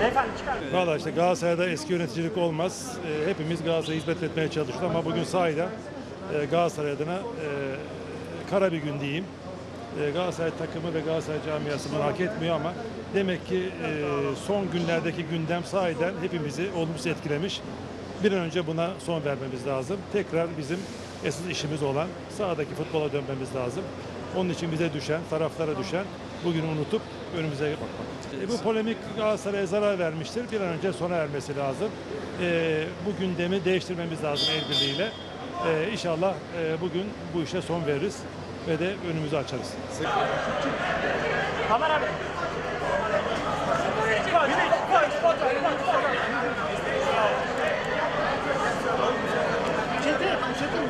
Beyefendi çıkar. Valla işte Galatasaray'da eski yöneticilik olmaz. E, hepimiz Galatasaray'a hizmet etmeye çalıştık ama bugün sahiden e, Galatasaray adına e, kara bir gün diyeyim. E, Galatasaray takımı ve Galatasaray camiası bunu hak etmiyor ama demek ki e, son günlerdeki gündem sahiden hepimizi olumsuz etkilemiş. Bir an önce buna son vermemiz lazım. Tekrar bizim esas işimiz olan sahadaki futbola dönmemiz lazım. Onun için bize düşen, taraflara düşen bugünü unutup önümüze bakmak. E, bu polemik Galatasaray'a zarar vermiştir. Bir an önce sona ermesi lazım. E, bu gündemi değiştirmemiz lazım el birliğiyle. E, inşallah e, bugün bu işe son veririz ve de önümüzü açarız. Kamera abi. Çetin, çetin,